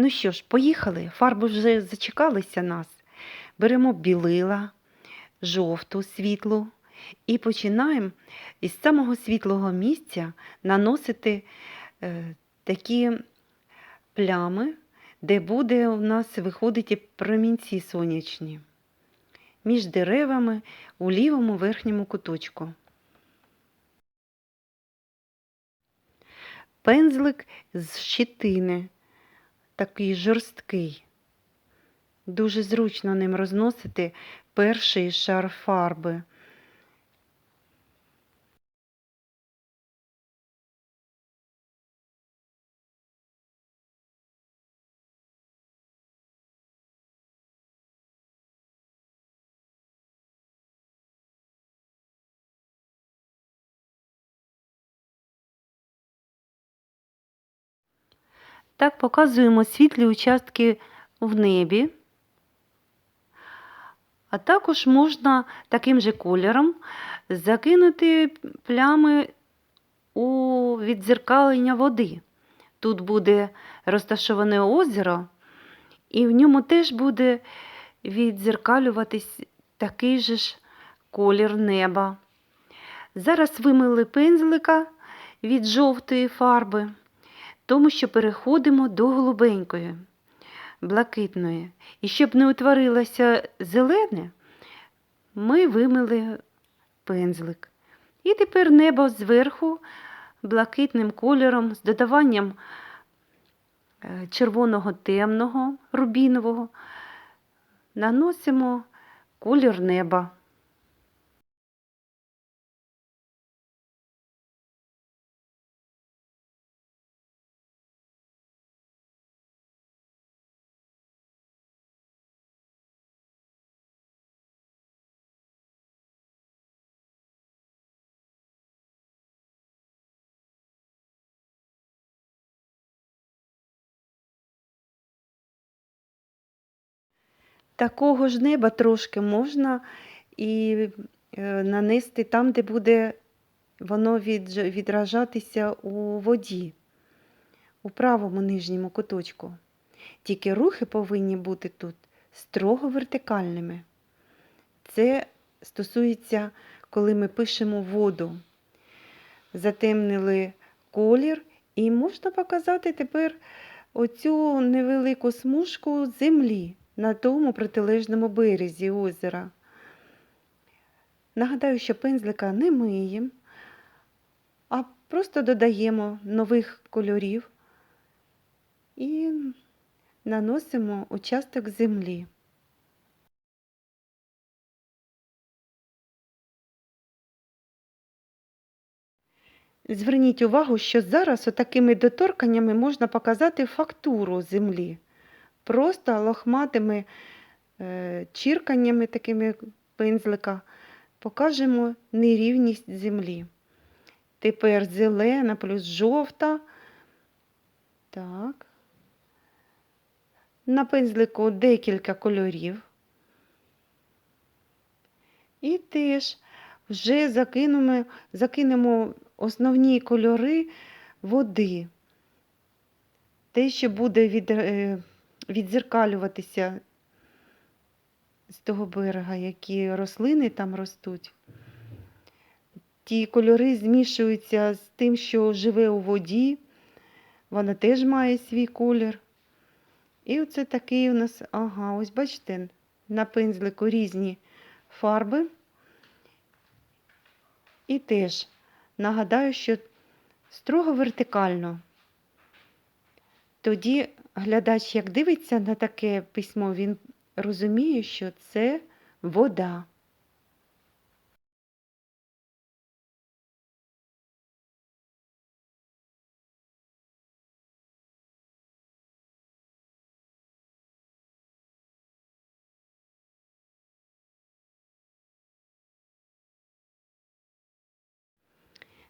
Ну що ж, поїхали. Фарби вже зачекалися нас. Беремо білила, жовту світлу і починаємо із самого світлого місця наносити е, такі плями, де буде у нас виходити промінці сонячні між деревами у лівому верхньому куточку. Пензлик з щитини, такий жорсткий. Дуже зручно ним розносити перший шар фарби. Так показуємо світлі участки в небі. А також можна таким же кольором закинути плями у віддзеркалення води. Тут буде розташоване озеро, і в ньому теж буде віддзеркалюватись такий же ж колір неба. Зараз вимили пензлика від жовтої фарби тому що переходимо до голубенької, блакитної. І щоб не утворилося зелене, ми вимили пензлик. І тепер небо зверху блакитним кольором з додаванням е, червоного темного рубінового наносимо колір неба. Такого ж неба трошки можна і е, нанести там, де буде воно відражатися у воді, у правому нижньому куточку. Тільки рухи повинні бути тут строго вертикальними. Це стосується, коли ми пишемо воду. Затемнили колір, і можна показати тепер оцю невелику смужку землі на тому протилежному березі озера. Нагадаю, що пензлика не миємо, а просто додаємо нових кольорів і наносимо участок землі. Зверніть увагу, що зараз отакими доторканнями можна показати фактуру землі. Просто лохматими е, чірканнями такими пензлика покажемо нерівність землі. Тепер зелена плюс жовта. Так. На пензлику декілька кольорів. І теж вже закинемо, закинемо основні кольори води. Те, що буде від, е, відзеркалюватися з того берега, які рослини там ростуть. Ті кольори змішуються з тим, що живе у воді, вона теж має свій колір. І оце такий у нас, ага, ось бачите, на пензлику різні фарби. І теж нагадаю, що строго вертикально. Тоді глядач, як дивиться на таке письмо, він розуміє, що це вода.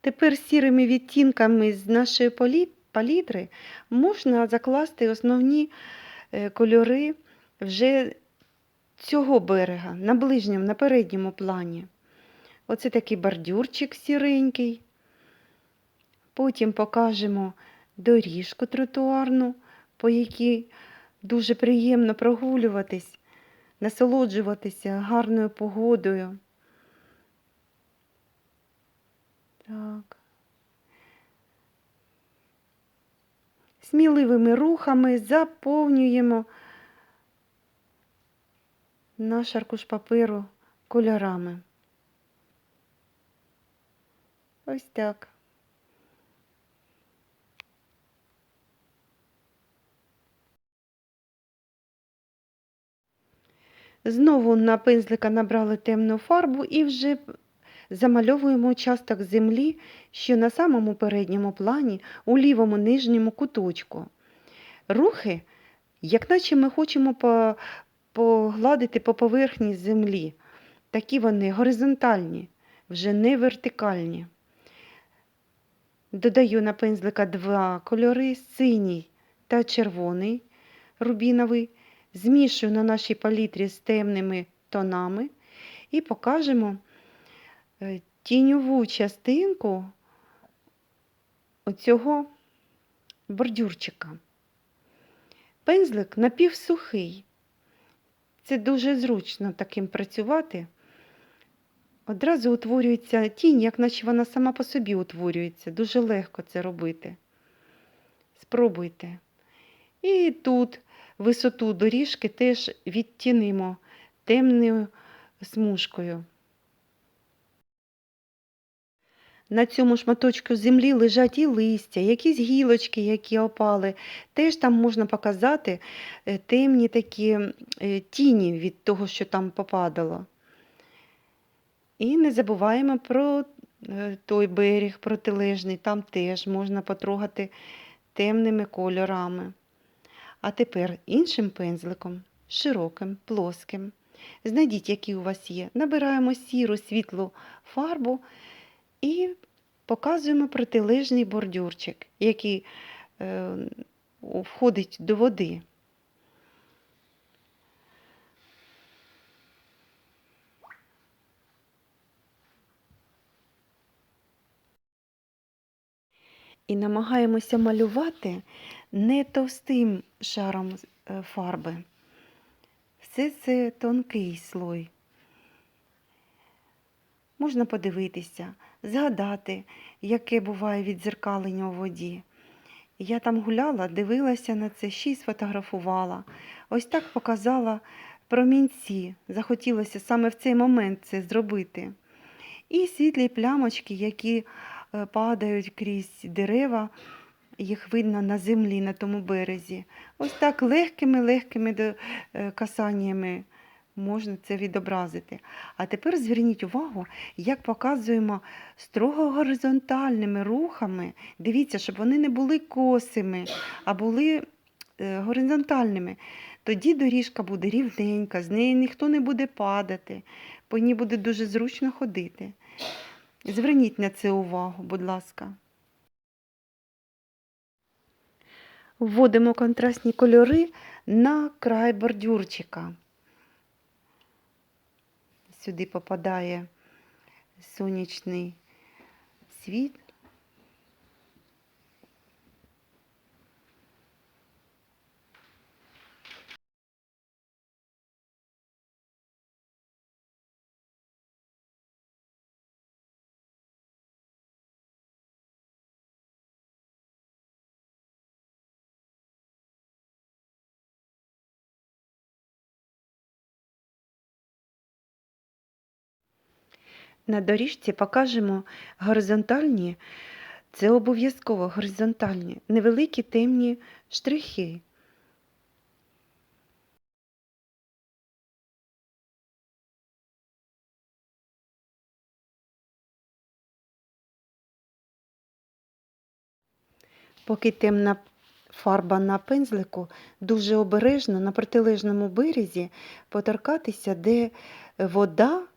Тепер сірими відтінками з нашої палі- палітри можна закласти основні е, кольори вже цього берега на ближньому, на передньому плані. Оце такий бордюрчик сіренький. Потім покажемо доріжку тротуарну по якій дуже приємно прогулюватись, насолоджуватися гарною погодою. Так. Сміливими рухами заповнюємо наш аркуш паперу кольорами. Ось так. Знову на пензлика набрали темну фарбу і вже замальовуємо участок землі, що на самому передньому плані, у лівому нижньому куточку. Рухи, як наче ми хочемо погладити по поверхні землі. Такі вони горизонтальні, вже не вертикальні. Додаю на пензлика два кольори синій та червоний рубіновий. Змішую на нашій палітрі з темними тонами і покажемо тіньову частинку оцього бордюрчика. Пензлик напівсухий. Це дуже зручно таким працювати. Одразу утворюється тінь, як наче вона сама по собі утворюється. Дуже легко це робити. Спробуйте. І тут висоту доріжки теж відтінимо темною смужкою. На цьому шматочку землі лежать і листя, якісь гілочки, які опали. Теж там можна показати е, темні такі е, тіні від того, що там попадало. І не забуваємо про е, той берег протилежний, там теж можна потрогати темними кольорами. А тепер іншим пензликом, широким, плоским. Знайдіть, який у вас є. Набираємо сіру світлу фарбу і показуємо протилежний бордюрчик, який е, входить до води. І намагаємося малювати не товстим шаром е, фарби. Все це тонкий слой. Можна подивитися, згадати, яке буває відзеркалення у воді. Я там гуляла, дивилася на це, ще й сфотографувала. Ось так показала промінці. Захотілося саме в цей момент це зробити. І світлі плямочки, які е, падають крізь дерева, їх видно на землі, на тому березі. Ось так легкими-легкими е, касаннями можна це відобразити. А тепер зверніть увагу, як показуємо строго горизонтальними рухами. Дивіться, щоб вони не були косими, а були е, горизонтальними. Тоді доріжка буде рівненька, з неї ніхто не буде падати, по ній буде дуже зручно ходити. Зверніть на це увагу, будь ласка. Вводимо контрастні кольори на край бордюрчика. Сюди попадає сонячний світ. На доріжці покажемо горизонтальні, це обов'язково горизонтальні, невеликі темні штрихи. Поки темна фарба на пензлику, дуже обережно на протилежному березі поторкатися, де вода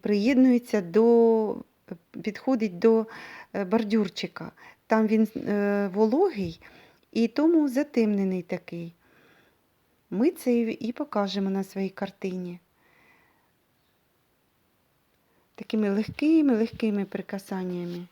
приєднується до, підходить до е, бордюрчика. Там він е, вологий і тому затемнений такий. Ми це і покажемо на своїй картині. Такими легкими, легкими прикасаннями.